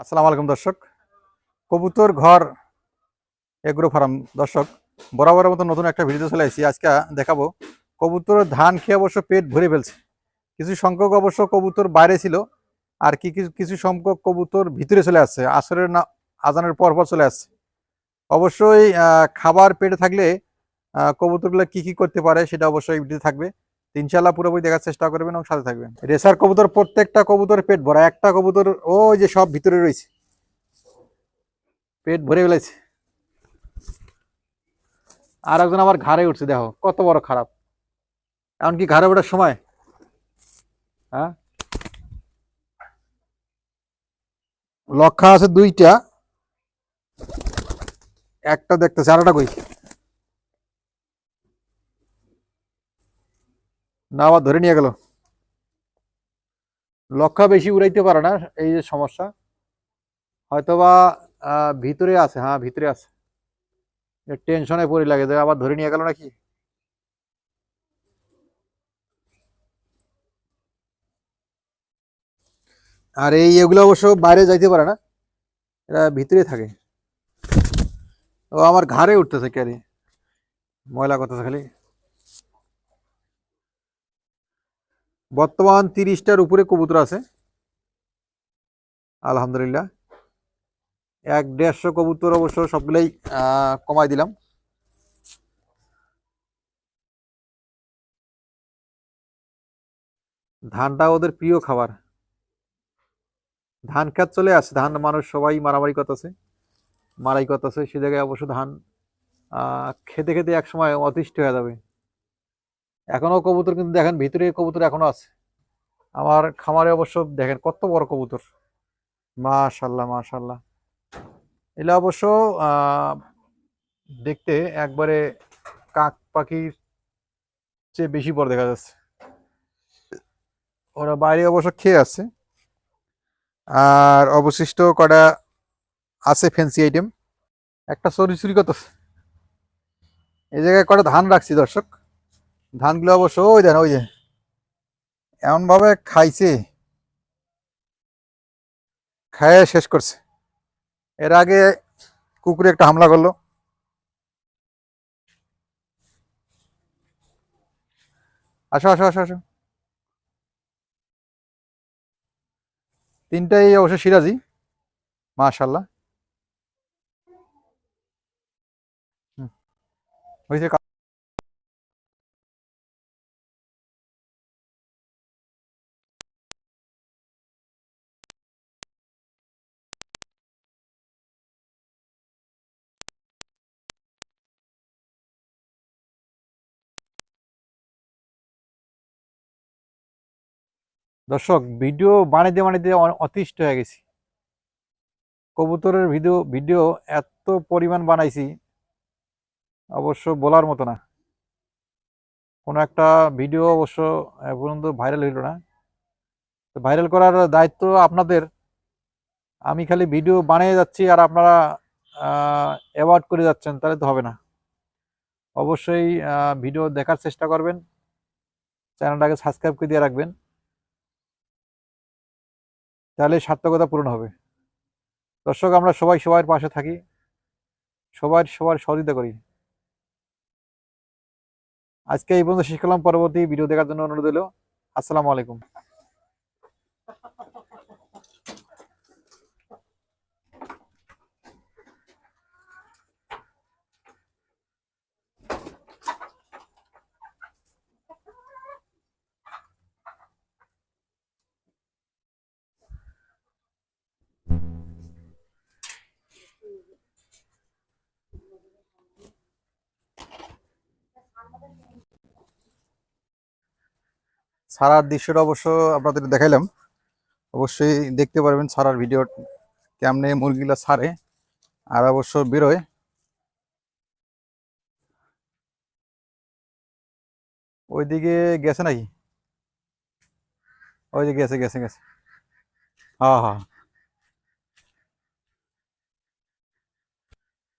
আসসালামু আলাইকুম দর্শক। কবুতর ঘর, এগ্রো ফার্ম। দর্শক, বরাবরের মতো নতুন একটা ভিডিও চলে আসছি। আজকে দেখাবো কবুতর ধান খেয়ে অবশ্য পেট ভরে ফেলছে। কিছু সংখ্যক অবশ্য কবুতর বাইরে ছিল আর কি কিছু সংখ্যক কবুতর ভিতরে চলে আসছে। আসরের না আজানের পর পর চলে আসছে। অবশ্যই খাবার পেটে থাকলে কবুতরগুলো কি কি করতে পারে সেটা অবশ্যই ভিডিও থাকবে। ইনশাল্লাহ পুরোপুরি দেখার চেষ্টা করবেন এবং সাথে থাকবেন। রেসার কবুতর, প্রত্যেকটা কবুতর পেট ভরা। একটা কবুতর, ওই যে সব ভিতরে রয়েছে। পেট ভরে ফেলেছে আর একজন আবার ঘাড়ে উঠছে, দেখো, কত বড় খারাপ। এমনকি ঘাড়ে ওঠার সময়? হ্যাঁ? লক্ষা আছে দুইটা। একটা দেখতেছে আরেকটা কই? না আবার ধরে নিয়ে গেল। লক্ষা বেশি উড়াইতে পারে না, এই যে সমস্যা। হয়তোবা ভিতরে আছে হ্যাঁ ভিতরে আছে। টেনশনে পড়ে লাগে, যে আবার ধরে নিয়ে গেল নাকি? আর এই এগুলো অবশ্য বাইরে যাইতে পারে না, এরা ভিতরে থাকে। ও, আমার ঘাড়ে উঠতেছে ক্যারি ময়লা করতেছে খালি। বর্তমান তিরিশটার উপরে কবুতর আছে। আলহামদুলিল্লাহ। এক দেড়শো কবুতর অবশ্য সবগুলোই কমাই দিলাম। ধানটা ওদের প্রিয় খাবার। ধান খেত চলে আসে, ধান মানুষ সবাই মারামারি করতেছে। মারাই করতেছে, সে জায়গায় অবশ্য ধান খেতে খেতে এক সময় অতিষ্ঠ হয়ে যাবে। এখনও কবুতর কিন্তু দেখেন ভিতরে কবুতর এখনও আছে। আমার খামারে অবশ্য দেখেন কত বড় কবুতর। মাশাল্লাহ মাশাল্লাহ। এগুলো অবশ্য দেখতে একবারে কাক পাখির চেয়ে বেশি বড় দেখা যাচ্ছে। ওরা বাইরে অবশ্য খেয়ে আছে। আর অবশিষ্ট কটা আছে ফ্যান্সি আইটেম একটা চুরি চুরি কত এই জায়গায় কটা ধান রাখছি দর্শক। ধানগুলো অবশ্য, ওই দেন, ওই যে। এমন ভাবে খাইছে। খাইয়ে শেষ করছে। এর আগে কুকুরে একটা হামলা করল। আসো আসো আসো আসো। তিনটাই অবশ্য সিরাজি। মাশাল্লাহ হয়েছে দর্শক ভিডিও বানাইতে বানাইতে অতিষ্ঠ হয়ে গেছি। কবুতরের ভিডিও ভিডিও এত পরিমাণ বানাইছি, অবশ্য বলার মতো না। কোনো একটা ভিডিও অবশ্য পর্যন্ত ভাইরাল হইল না। তো ভাইরাল করার দায়িত্ব আপনাদের। আমি খালি ভিডিও বানিয়ে যাচ্ছি আর আপনারা অ্যাওয়ার্ড করে যাচ্ছেন, তাহলে তো হবে না। অবশ্যই ভিডিও দেখার চেষ্টা করবেন। চ্যানেলটাকে সাবস্ক্রাইব করে দিয়ে রাখবেন। তাহলে সার্থকতা পূরণ হবে। দর্শক, আমরা সবাই সবার পাশে থাকি। সবার সবার সহযোগিতা করি। আজকে এই পর্যন্ত শেষ করলাম। পরবর্তী ভিডিও দেখার জন্য অনুরোধ হলো আসসালামু আলাইকুম। সারার দৃশ্যটা অবশ্য আপনাদের দেখাইলাম। অবশ্যই দেখতে পারবেন সারার ভিডিও কেমনে মুরগিলা ছাড়ে আর অবশ্য বেরোয়। ওইদিকে গেছে নাকি? ওই যে গেছে গেছে গেছে। হ্যাঁ হ্যাঁ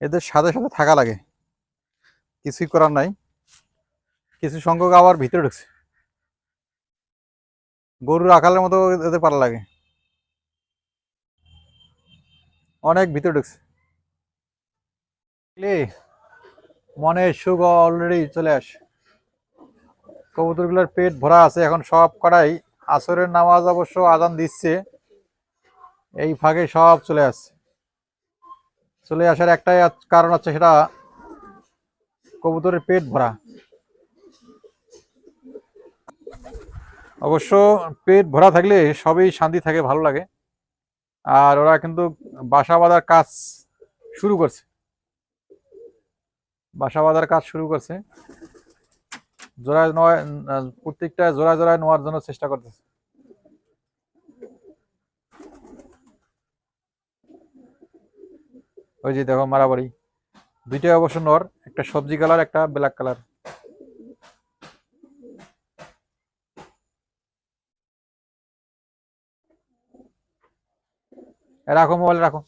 এদের সাথে সাথে থাকা লাগে। কিছুই করার নাই। কিছু সংখ্যক আবার ভিতরে ঢুকছে। গরুর আকালের মতো এদের পালা লাগে। অনেক ভিতরে ঢুকছে? মনে সুখ অলরেডি চলে আসে। কবুতরগুলোর পেট ভরা আছে, এখন সব কটাই আসরের নামাজ অবশ্য আজান দিচ্ছে। এই ফাঁকে সব চলে আসছে। চলে আসার একটাই কারণ হচ্ছে সেটা কবুতরের পেট ভরা। অবশ্য পেট ভরা থাকলে সবই শান্তি থাকে, ভালো লাগে। আর ওরা কিন্তু বাসা বাঁধার কাজ শুরু করছে। বাসা বাঁধার কাজ শুরু করছে। জোড়ায় নয় প্রত্যেকটা জোড়ায় জোড়ায় নেওয়ার জন্য চেষ্টা করতেছে। ওই যে দেখো মারাবাড়ি দুইটাই অবশ্য নর একটা সবজি কালার, একটা ব্ল্যাক কালার। রাখো মোবাইল রাখো।